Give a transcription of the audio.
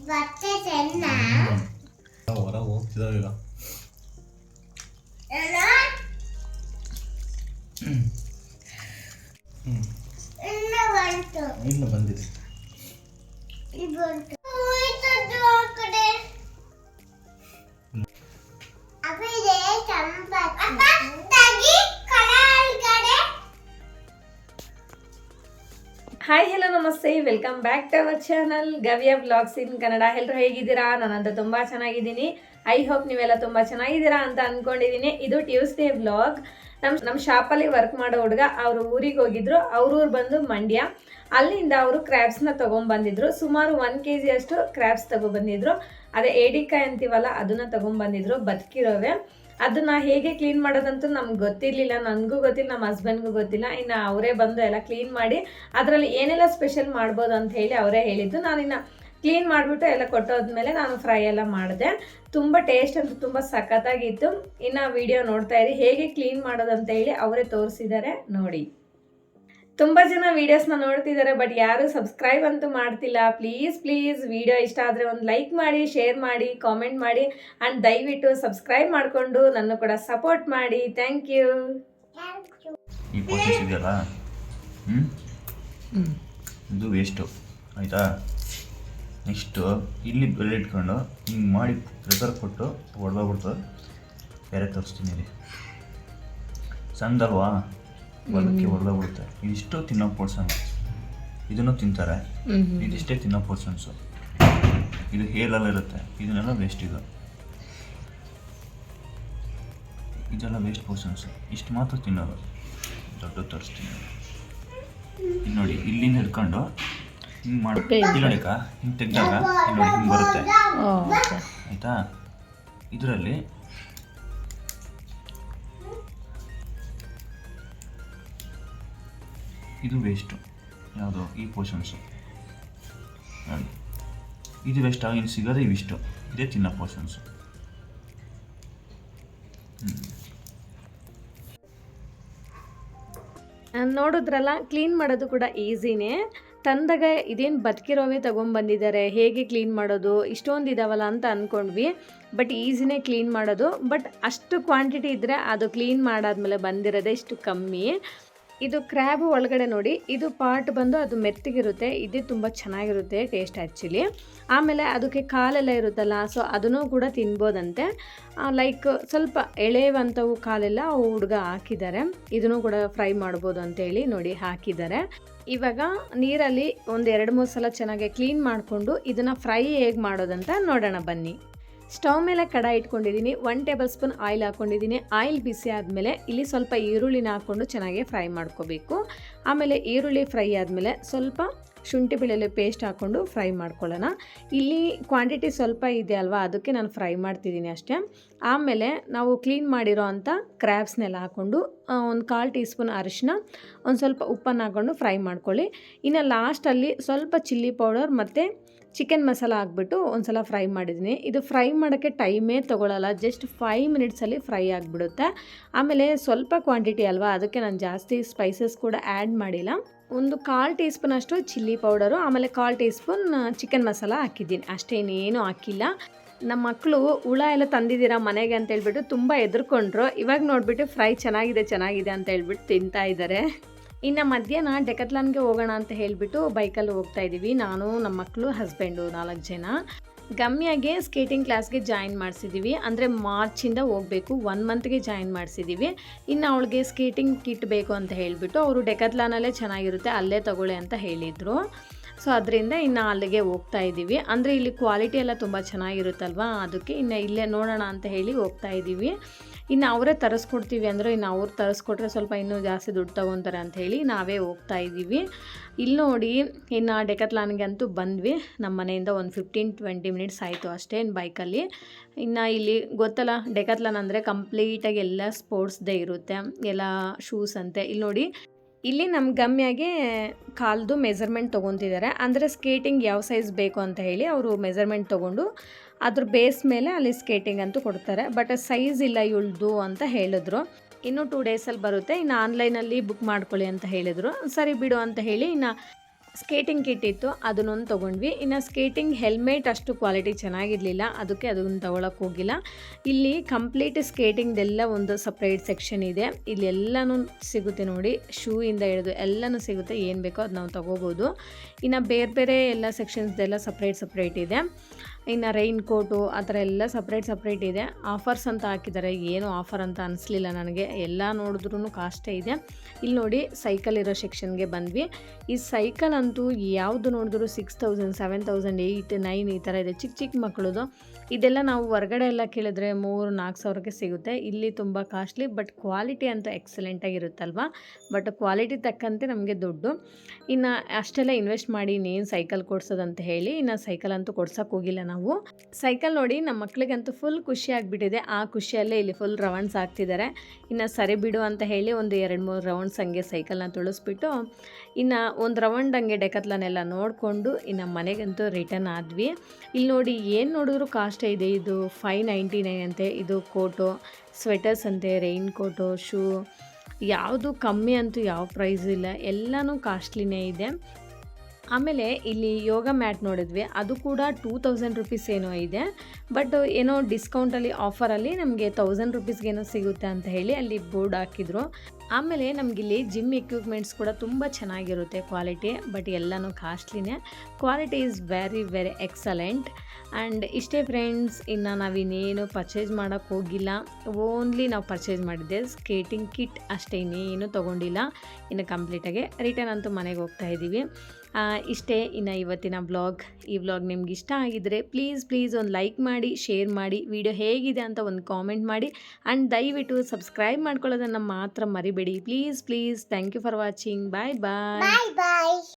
ಬಟ್ಟೆ ಚೆನ್ನ ಹೊರ ಹೋಗ್ತಿದಾವೆ ಈಗ ಇನ್ನು ಬಂದಿದೆ ಹಾಯ್ ಹಲೋ ನಮಸ್ತೆ. Welcome back to our channel ಗವಿಯ blogs in Kannada ಎಲ್ಲರೂ ಹೇಗಿದ್ದೀರಾ? ನಾನಂತ ತುಂಬ ಚೆನ್ನಾಗಿದ್ದೀನಿ. ಐ ಹೋಪ್ ನೀವೆಲ್ಲ ತುಂಬ ಚೆನ್ನಾಗಿದ್ದೀರಾ ಅಂತ ಅಂದ್ಕೊಂಡಿದ್ದೀನಿ ಇದು ಟ್ಯೂಸ್ಡೇ ಬ್ಲಾಗ್ ನಮ್ಮ ನಮ್ಮ ಶಾಪಲ್ಲಿ ವರ್ಕ್ ಮಾಡೋ ಹುಡುಗ ಅವರು ಊರಿಗೆ ಹೋಗಿದ್ರು. ಅವ್ರೂರು ಬಂದು ಮಂಡ್ಯ. ಅಲ್ಲಿಂದ ಅವರು ಕ್ರ್ಯಾಬ್ಸ್ನ ತೊಗೊಂಬಂದಿದ್ರು. ಸುಮಾರು ಒನ್ ಕೆ ಜಿಯಷ್ಟು ಕ್ರ್ಯಾಬ್ಸ್ ತೊಗೊಬಂದಿದ್ರು. ಅದೇ ಏಡಿಕಾಯಿ ಅಂತೀವಲ್ಲ, ಅದನ್ನ ತೊಗೊಂಬಂದಿದ್ರು, ಬದುಕಿರೋವೆ. ಅದನ್ನ ಹೇಗೆ ಕ್ಲೀನ್ ಮಾಡೋದಂತೂ ನಮ್ಗೆ ಗೊತ್ತಿರಲಿಲ್ಲ, ನನಗೂ ಗೊತ್ತಿಲ್ಲ ನಮ್ಮ ಹಸ್ಬೆಂಡ್ಗೂ ಗೊತ್ತಿಲ್ಲ. ಇನ್ನು ಅವರೇ ಬಂದು ಎಲ್ಲ ಕ್ಲೀನ್ ಮಾಡಿ ಅದರಲ್ಲಿ ಏನೆಲ್ಲ ಸ್ಪೆಷಲ್ ಮಾಡ್ಬೋದು ಅಂತ ಹೇಳಿ ಅವರೇ ಹೇಳಿದ್ದು. ನಾನಿನ್ನು ಕ್ಲೀನ್ ಮಾಡಿಬಿಟ್ಟು ಎಲ್ಲ ಕೊಟ್ಟೋದ್ಮೇಲೆ ನಾನು ಫ್ರೈ ಎಲ್ಲ ಮಾಡಿದೆ. ತುಂಬ ಟೇಸ್ಟ್ ಅಂತೂ ತುಂಬ ಸಖತ್ತಾಗಿತ್ತು. ಇನ್ನು ವಿಡಿಯೋ ನೋಡ್ತಾ ಇರಿ, ಹೇಗೆ ಕ್ಲೀನ್ ಮಾಡೋದಂತ ಹೇಳಿ ಅವರೇ ತೋರಿಸಿದ್ದಾರೆ ನೋಡಿ. ತುಂಬ ಜನ ವೀಡಿಯೋಸ್ನ ನೋಡ್ತಿದ್ದಾರೆ ಬಟ್ ಯಾರು ಸಬ್ಸ್ಕ್ರೈಬ್ ಅಂತೂ ಮಾಡ್ತಿಲ್ಲ. ಪ್ಲೀಸ್ ಪ್ಲೀಸ್ ವಿಡಿಯೋ ಇಷ್ಟ ಆದರೆ ಒಂದು ಲೈಕ್ ಮಾಡಿ ಶೇರ್ ಮಾಡಿ ಕಾಮೆಂಟ್ ಮಾಡಿ ಆ್ಯಂಡ್ ದಯವಿಟ್ಟು ಸಬ್ಸ್ಕ್ರೈಬ್ ಮಾಡಿಕೊಂಡು ನನ್ನ ಕೂಡ ಸಪೋರ್ಟ್ ಮಾಡಿ. ಥ್ಯಾಂಕ್ ಯು ಈ ಪೋಸಸ್ ಇದೆಯಲ್ಲ? ಹ್ಞೂ ಇದು ವೇಸ್ಟು ಆಯಿತಾ? ನೆಕ್ಸ್ಟು ಇಲ್ಲಿ ಬೆಲೆ ಇಟ್ಕೊಂಡು ಹಿಂಗೆ ಮಾಡಿ ಪ್ರೆಸರ್ ಕೊಟ್ಟು ಹೊಡೆದೋಗ್ಬಿಡ್ತು ಬೇರೆ ತೋರಿಸ್ತೀನಿ ಇಲ್ಲಿ. ಸಣ್ಣದಲ್ವಾ ಹೊಲಕ್ಕೆ ಹೊಡೆದೋಗ್ಬಿಡುತ್ತೆ ಇದಿಷ್ಟು ತಿನ್ನೋ ಪೋರ್ಷನ್ಸ್ ಇದನ್ನು ತಿಂತಾರೆ. ಇದಿಷ್ಟೇ ತಿನ್ನೋ ಪೋರ್ಷನ್ಸು ಇದು ಹೇಲೆಲ್ಲ ಇರುತ್ತೆ. ಇದನ್ನೆಲ್ಲ ವೇಸ್ಟ್ ಇದು. ಇದೆಲ್ಲ ವೇಸ್ಟ್ ಪೋರ್ಷನ್ಸು ಇಷ್ಟು ಮಾತ್ರ ತಿನ್ನೋದು. ದೊಡ್ಡ ತರಿಸ್ತೀನಿ. ಇಲ್ಲಿ ನೋಡಿ ಇಲ್ಲಿಂದ ಹಿಡ್ಕೊಂಡು ಹಿಂಗೆ ಮಾಡಿ ಇಲ್ಲಿ ನೋಡಿಕ ಹಿಂಗೆ ತೆಗ್ದಾಗ ಇಲ್ಲಿ ನೋಡಿ ಹಿಂಗೆ ಬರುತ್ತೆ. ಆಯಿತಾ? ಇದರಲ್ಲಿ ಇದು ವೇಸ್ಟು ಯಾವುದು ಈ ಪೋರ್ಷನ್ಸು ಇದು ವೇಸ್ಟ್ ಇನ್ನು ಸಿಗೋದೇ ಇವಿಷ್ಟು. ಇದೇ ತಿನ್ನೋ ಪೋರ್ಷನ್ಸು ನೋಡಿದ್ರಲ್ಲ ಕ್ಲೀನ್ ಮಾಡೋದು ಕೂಡ ಈಸಿನೇ ತಂದಾಗ ಇದೇನು ಬದುಕಿರೋವೇ ತೊಗೊಂಬಂದಿದ್ದಾರೆ ಹೇಗೆ ಕ್ಲೀನ್ ಮಾಡೋದು, ಇಷ್ಟೊಂದು ಇದಾವಲ್ಲ ಅಂತ ಅಂದ್ಕೊಂಡ್ವಿ ಬಟ್ ಈಸಿನೇ ಕ್ಲೀನ್ ಮಾಡೋದು. ಬಟ್ ಅಷ್ಟು ಕ್ವಾಂಟಿಟಿ ಇದ್ದರೆ ಅದು ಕ್ಲೀನ್ ಮಾಡಾದ್ಮೇಲೆ ಬಂದಿರೋದೇ ಇಷ್ಟು ಕಮ್ಮಿ. ಇದು ಕ್ರ್ಯಾಬ್ ಒಳಗಡೆ ನೋಡಿ, ಇದು ಪಾರ್ಟ್ ಬಂದು ಅದು ಮೆತ್ತಗಿರುತ್ತೆ, ಇದೇ ತುಂಬ ಚೆನ್ನಾಗಿರುತ್ತೆ ಟೇಸ್ಟ್ ಆ್ಯಕ್ಚುಲಿ. ಆಮೇಲೆ ಅದಕ್ಕೆ ಕಾಲೆಲ್ಲ ಇರುತ್ತಲ್ಲ, ಸೊ ಅದನ್ನು ಕೂಡ ತಿನ್ಬೋದಂತೆ. ಲೈಕ್ ಸ್ವಲ್ಪ ಎಳೆಯುವಂಥವು ಕಾಲೆಲ್ಲ ಹುಡುಗ ಹಾಕಿದ್ದಾರೆ. ಇದನ್ನು ಕೂಡ ಫ್ರೈ ಮಾಡ್ಬೋದು ಅಂತೇಳಿ ನೋಡಿ ಹಾಕಿದ್ದಾರೆ. ಇವಾಗ ನೀರಲ್ಲಿ ಒಂದು ಎರಡು ಮೂರು ಸಲ ಚೆನ್ನಾಗಿ ಕ್ಲೀನ್ ಮಾಡಿಕೊಂಡು ಇದನ್ನು ಫ್ರೈ ಹೇಗೆ ಮಾಡೋದಂತ ನೋಡೋಣ ಬನ್ನಿ. ಸ್ಟವ್ ಮೇಲೆ ಕಡಾಯಿ ಇಟ್ಕೊಂಡಿದ್ದೀನಿ. ಒನ್ ಟೇಬಲ್ ಸ್ಪೂನ್ ಆಯಿಲ್ ಹಾಕ್ಕೊಂಡಿದ್ದೀನಿ ಆಯಿಲ್ ಬಿಸಿ ಆದಮೇಲೆ ಇಲ್ಲಿ ಸ್ವಲ್ಪ ಈರುಳ್ಳಿನ ಹಾಕ್ಕೊಂಡು ಚೆನ್ನಾಗಿ ಫ್ರೈ ಮಾಡ್ಕೋಬೇಕು. ಆಮೇಲೆ ಈರುಳ್ಳಿ ಫ್ರೈ ಆದಮೇಲೆ ಸ್ವಲ್ಪ ಶುಂಠಿ ಬೆಳ್ಳುಳ್ಳಿ ಪೇಸ್ಟ್ ಹಾಕ್ಕೊಂಡು ಫ್ರೈ ಮಾಡ್ಕೊಳ್ಳೋಣ. ಇಲ್ಲಿ ಕ್ವಾಂಟಿಟಿ ಸ್ವಲ್ಪ ಇದೆ ಅಲ್ವಾ, ಅದಕ್ಕೆ ನಾನು ಫ್ರೈ ಮಾಡ್ತಿದ್ದೀನಿ ಅಷ್ಟೇ. ಆಮೇಲೆ ನಾವು ಕ್ಲೀನ್ ಮಾಡಿರೋ ಅಂಥ ಕ್ರ್ಯಾಬ್ಸ್ನೆಲ್ಲ ಹಾಕ್ಕೊಂಡು ಒಂದು ಕಾಲು ಟೀ ಸ್ಪೂನ್ ಅರಿಶಿನ ಒಂದು ಸ್ವಲ್ಪ ಉಪ್ಪನ್ನು ಹಾಕ್ಕೊಂಡು ಫ್ರೈ ಮಾಡ್ಕೊಳ್ಳಿ. ಇನ್ನು ಲಾಸ್ಟಲ್ಲಿ ಸ್ವಲ್ಪ ಚಿಲ್ಲಿ ಪೌಡರ್ ಮತ್ತು ಚಿಕನ್ ಮಸಾಲ ಹಾಕ್ಬಿಟ್ಟು ಒಂದು ಸಲ ಫ್ರೈ ಮಾಡಿದ್ದೀನಿ. ಇದು ಫ್ರೈ ಮಾಡೋಕ್ಕೆ ಟೈಮೇ ತೊಗೊಳಲ್ಲ ಜಸ್ಟ್ ಫೈವ್ ಮಿನಿಟ್ಸಲ್ಲಿ ಫ್ರೈ ಆಗಿಬಿಡುತ್ತೆ. ಆಮೇಲೆ ಸ್ವಲ್ಪ ಕ್ವಾಂಟಿಟಿ ಅಲ್ವಾ, ಅದಕ್ಕೆ ನಾನು ಜಾಸ್ತಿ ಸ್ಪೈಸಸ್ ಕೂಡ ಆ್ಯಡ್ ಮಾಡಿಲ್ಲ. ಒಂದು ಕಾಲು ಟೀ ಸ್ಪೂನ್ ಅಷ್ಟು ಚಿಲ್ಲಿ ಪೌಡರು, ಆಮೇಲೆ ಕಾಲು ಟೀ ಸ್ಪೂನ್ ಚಿಕನ್ ಮಸಾಲ ಹಾಕಿದ್ದೀನಿ. ಅಷ್ಟೇ ಹಾಕಿಲ್ಲ. ನಮ್ಮ ಮಕ್ಕಳು ಹುಳ ಎಲ್ಲ ತಂದಿದ್ದೀರಾ ಮನೆಗೆ ಅಂತ ಹೇಳ್ಬಿಟ್ಟು ತುಂಬ ಎದುರ್ಕೊಂಡ್ರು ಇವಾಗ ನೋಡಿಬಿಟ್ಟು ಫ್ರೈ ಚೆನ್ನಾಗಿದೆ ಚೆನ್ನಾಗಿದೆ ಅಂತ ಹೇಳ್ಬಿಟ್ಟು ತಿಂತಾ ಇದ್ದಾರೆ ಇನ್ನು ಮಧ್ಯಾಹ್ನ ಡೆಕತ್ಲಾನ್ಗೆ ಹೋಗೋಣ ಅಂತ ಹೇಳಿಬಿಟ್ಟು ಬೈಕಲ್ಲಿ ಹೋಗ್ತಾ ಇದ್ದೀವಿ. ನಾನು ನಮ್ಮ ಮಕ್ಕಳು ಹಸ್ಬೆಂಡು ನಾಲ್ಕು ಜನ. ಗಮ್ಯಾಗೆ ಸ್ಕೇಟಿಂಗ್ ಕ್ಲಾಸ್ಗೆ ಜಾಯಿನ್ ಮಾಡಿಸಿದ್ದೀವಿ ಅಂದರೆ ಮಾರ್ಚಿಂದ ಹೋಗಬೇಕು. ಒನ್ ಮಂತ್ಗೆ ಜಾಯಿನ್ ಮಾಡಿಸಿದ್ದೀವಿ ಇನ್ನು ಅವಳಿಗೆ ಸ್ಕೇಟಿಂಗ್ ಕಿಟ್ ಬೇಕು ಅಂತ ಹೇಳಿಬಿಟ್ಟು, ಅವರು ಡೆಕತ್ಲಾನಲ್ಲೇ ಚೆನ್ನಾಗಿರುತ್ತೆ. ಅಲ್ಲೇ ತಗೊಳ್ಳಿ ಅಂತ ಹೇಳಿದರು. ಸೊ ಅದರಿಂದ ಇನ್ನು ಅಲ್ಲಿಗೆ ಹೋಗ್ತಾ ಇದ್ದೀವಿ ಅಂದರೆ ಇಲ್ಲಿ ಕ್ವಾಲಿಟಿ ಎಲ್ಲ ತುಂಬ ಚೆನ್ನಾಗಿರುತ್ತಲ್ವಾ? ಅದಕ್ಕೆ ಇನ್ನು ಇಲ್ಲೇ ನೋಡೋಣ ಅಂತ ಹೇಳಿ ಹೋಗ್ತಾ ಇದ್ದೀವಿ ಇನ್ನು ಅವರೇ ತರಿಸ್ಕೊಡ್ತೀವಿ ಅಂದರೆ ಇನ್ನು ಅವ್ರು ತರಿಸ್ಕೊಟ್ರೆ ಸ್ವಲ್ಪ ಇನ್ನೂ ಜಾಸ್ತಿ ದುಡ್ಡು ತೊಗೊತಾರೆ ಅಂತ ಹೇಳಿ ನಾವೇ ಹೋಗ್ತಾ ಇದ್ದೀವಿ ಇಲ್ಲಿ ನೋಡಿ, ಇನ್ನು ಡೆಕತ್ಲಾನ್ಗೆ ಅಂತೂ ಬಂದ್ವಿ. ನಮ್ಮ ಮನೆಯಿಂದ ಒಂದು ಫಿಫ್ಟೀನ್ ಟ್ವೆಂಟಿ ಮಿನಿಟ್ಸ್ ಆಯಿತು ಅಷ್ಟೇ ಬೈಕಲ್ಲಿ ಇನ್ನು ಇಲ್ಲಿ ಗೊತ್ತಲ್ಲ ಡೆಕತ್ಲಾನ್ ಅಂದರೆ ಕಂಪ್ಲೀಟಾಗಿ ಎಲ್ಲ ಸ್ಪೋರ್ಟ್ಸ್ದೇ ಇರುತ್ತೆ. ಎಲ್ಲ ಶೂಸ್ ಅಂತೆ. ಇಲ್ಲಿ ನೋಡಿ ಇಲ್ಲಿ ನಮ್ಮ ಗಮ್ಯಾಗೆ ಕಾಲ್ದು ಮೆಜರ್ಮೆಂಟ್ ತೊಗೊತಿದ್ದಾರೆ ಅಂದರೆ ಸ್ಕೇಟಿಂಗ್ ಯಾವ ಸೈಜ್ ಬೇಕು ಅಂತ ಹೇಳಿ ಅವರು ಮೆಜರ್ಮೆಂಟ್ ತೊಗೊಂಡು ಅದ್ರ ಬೇಸ್ ಮೇಲೆ ಅಲ್ಲಿ ಸ್ಕೇಟಿಂಗ್ ಅಂತೂ ಕೊಡ್ತಾರೆ. ಬಟ್ ಸೈಜ್ ಇಲ್ಲ ಇವಳ್ದು ಅಂತ ಹೇಳಿದ್ರು. ಇನ್ನು ಟೂ ಡೇಸಲ್ಲಿ ಬರುತ್ತೆ. ಇನ್ನು ಆನ್ಲೈನಲ್ಲಿ ಬುಕ್ ಮಾಡ್ಕೊಳ್ಳಿ ಅಂತ ಹೇಳಿದರು. ಸರಿ ಬಿಡು ಅಂತ ಹೇಳಿ ಇನ್ನು ಸ್ಕೇಟಿಂಗ್ ಕಿಟ್ ಇತ್ತು, ಅದನ್ನೊಂದು ತೊಗೊಂಡ್ವಿ. ಇನ್ನು ಸ್ಕೇಟಿಂಗ್ ಹೆಲ್ಮೆಟ್ ಅಷ್ಟು ಕ್ವಾಲಿಟಿ ಚೆನ್ನಾಗಿರಲಿಲ್ಲ, ಅದಕ್ಕೆ ಅದನ್ನು ತೊಗೊಳಕ್ಕೆ ಹೋಗಿಲ್ಲ. ಇಲ್ಲಿ ಕಂಪ್ಲೀಟ್ ಸ್ಕೇಟಿಂಗ್ದೆಲ್ಲ ಒಂದು ಸಪ್ರೇಟ್ ಸೆಕ್ಷನ್ ಇದೆ. ಇಲ್ಲಿ ಎಲ್ಲನೂ ಸಿಗುತ್ತೆ ನೋಡಿ ಶೂ ಇಂದ ಹಿಡಿದು ಎಲ್ಲನೂ ಸಿಗುತ್ತೆ, ಏನು ಬೇಕೋ ಅದು ನಾವು ತೊಗೋಬೋದು. ಇನ್ನು ಬೇರೆ ಬೇರೆ ಎಲ್ಲ ಸೆಕ್ಷನ್ಸ್ದೆಲ್ಲ ಸಪ್ರೇಟ್ ಸಪ್ರೇಟ್ ಇದೆ. ಇನ್ನು ರೈನ್ ಕೋಟು ಆ ಥರ ಎಲ್ಲ ಸಪ್ರೇಟ್ ಸಪ್ರೇಟ್ ಇದೆ. ಆಫರ್ಸ್ ಅಂತ ಹಾಕಿದ್ದಾರೆ, ಏನು ಆಫರ್ ಅಂತ ಅನಿಸ್ಲಿಲ್ಲ ನನಗೆ. ಎಲ್ಲ ನೋಡಿದ್ರೂ ಕಾಸ್ಟೇ ಇದೆ. ಇಲ್ಲಿ ನೋಡಿ, ಸೈಕಲ್ ಇರೋ ಸೆಕ್ಷನ್ಗೆ ಬಂದ್ವಿ. ಈ ಸೈಕಲ್ ಅಂತೂ ಯಾವುದು ನೋಡಿದ್ರು six thousand seven thousand eight nine ಈ ಥರ ಇದೆ. ಚಿಕ್ಕ ಚಿಕ್ಕ ಮಕ್ಕಳದು ಇದೆಲ್ಲ ನಾವು ಹೊರಗಡೆ ಎಲ್ಲ ಕೇಳಿದ್ರೆ ಮೂರು, ನಾಲ್ಕು ಸಾವಿರಕ್ಕೆ ಸಿಗುತ್ತೆ. ಇಲ್ಲಿ ತುಂಬ ಕಾಸ್ಟ್ಲಿ ಬಟ್ ಕ್ವಾಲಿಟಿ ಅಂತೂ ಎಕ್ಸಲೆಂಟಾಗಿರುತ್ತಲ್ವ ಬಟ್ ಕ್ವಾಲಿಟಿ ತಕ್ಕಂತೆ ನಮಗೆ ದುಡ್ಡು. ಇನ್ನು ಅಷ್ಟೆಲ್ಲ ಇನ್ವೆಸ್ಟ್ ಮಾಡಿ ಇನ್ನೇನು ಸೈಕಲ್ ಕೊಡ್ಸೋದಂತ ಹೇಳಿ, ಇನ್ನು ಸೈಕಲ್ ಅಂತೂ ಕೊಡ್ಸೋಕೆ ಹೋಗಿಲ್ಲ ನಾವು. ಸೈಕಲ್ ನೋಡಿ ನಮ್ಮ ಮಕ್ಕಳಿಗಂತೂ ಫುಲ್ ಖುಷಿ ಆಗಿಬಿಟ್ಟಿದೆ. ಆ ಖುಷಿಯಲ್ಲೇ ಇಲ್ಲಿ ಫುಲ್ ರೌಂಡ್ಸ್ ಆಗ್ತಿದ್ದಾರೆ ಇನ್ನು ಸರಿ ಬಿಡು ಅಂತ ಹೇಳಿ ಒಂದು ಎರಡು ಮೂರು ರೌಂಡ್ಸ್ ಹಂಗೆ ಸೈಕಲ್ನ ತುಳಿಸ್ಬಿಟ್ಟು, ಇನ್ನು ಒಂದು ರೌಂಡ್ ಹಂಗೆ ಡೆಕತ್ಲನೆಲ್ಲ ನೋಡಿಕೊಂಡು ಇನ್ನು ಮನೆಗಂತೂ ರಿಟರ್ನ್ ಆದ್ವಿ. ಇಲ್ಲಿ ನೋಡಿ ಏನು ನೋಡಿದ್ರು ಕಾಸ್ಟ್ ಇದೆ. ಇದು ಫೈವ್ ನೈಂಟಿ ನೈನ್ ಅಂತೆ. ಇದು ಕೋಟು, ಸ್ವೆಟರ್ಸ್ ಅಂತೆ, ರೈನ್ ಕೋಟು, ಶೂ. ಯಾವುದು ಕಮ್ಮಿ ಅಂತೂ ಯಾವ ಪ್ರೈಸ್ ಇಲ್ಲ. ಎಲ್ಲನೂ ಕಾಸ್ಟ್ಲಿನೇ ಇದೆ. ಆಮೇಲೆ ಇಲ್ಲಿ ಯೋಗ ಮ್ಯಾಟ್ ನೋಡಿದ್ವಿ. ಅದು ಕೂಡ ಟೂ ತೌಸಂಡ್ ರುಪೀಸ್ ಏನೋ ಇದೆ. ಬಟ್ ಏನೋ ಡಿಸ್ಕೌಂಟಲ್ಲಿ ಆಫರಲ್ಲಿ ನಮಗೆ ತೌಸಂಡ್ ರುಪೀಸ್ಗೇನೋ ಸಿಗುತ್ತೆ ಅಂತ ಹೇಳಿ ಅಲ್ಲಿ ಬೋರ್ಡ್ ಹಾಕಿದ್ರು. ಆಮೇಲೆ ನಮಗಿಲ್ಲಿ ಜಿಮ್ ಎಕ್ವಿಪ್ಮೆಂಟ್ಸ್ ಕೂಡ ತುಂಬ ಚೆನ್ನಾಗಿರುತ್ತೆ ಕ್ವಾಲಿಟಿ ಬಟ್ ಎಲ್ಲನೂ ಕಾಸ್ಟ್ಲಿನೇ quality is very very excellent and ಇಷ್ಟೇ ಫ್ರೆಂಡ್ಸ್ ಇನ್ನು ನಾವಿನ್ನೇನು ಪರ್ಚೇಸ್ ಮಾಡೋಕ್ಕೆ ಹೋಗಿಲ್ಲ. ಓನ್ಲಿ ನಾವು ಪರ್ಚೇಸ್ ಮಾಡಿದ್ದೆ ಸ್ಕೇಟಿಂಗ್ ಕಿಟ್ ಅಷ್ಟೇ, ಇನ್ನೇನು ತೊಗೊಂಡಿಲ್ಲ. ಇನ್ನು ಕಂಪ್ಲೀಟಾಗಿ ರಿಟರ್ನ್ ಅಂತೂ ಮನೆಗೆ ಹೋಗ್ತಾ ಇದ್ದೀವಿ ಇಷ್ಟೇ, ಇನ್ನು ಇವತ್ತಿನ ಬ್ಲಾಗ್ ಈ ಬ್ಲಾಗ್ ನಿಮ್ಗೆ ಇಷ್ಟ ಆಗಿದ್ರೆ ಪ್ಲೀಸ್ ಪ್ಲೀಸ್ ಒಂದು ಲೈಕ್ ಮಾಡಿ ಶೇರ್ ಮಾಡಿ ವಿಡಿಯೋ ಹೇಗಿದೆ ಅಂತ ಒಂದು ಕಾಮೆಂಟ್ ಮಾಡಿ. ಆ್ಯಂಡ್ ದಯವಿಟ್ಟು ಸಬ್ಸ್ಕ್ರೈಬ್ ಮಾಡ್ಕೊಳ್ಳೋದನ್ನು ಮಾತ್ರ ಮರಿಬೇಡಿ. Please please thank you for watching bye bye bye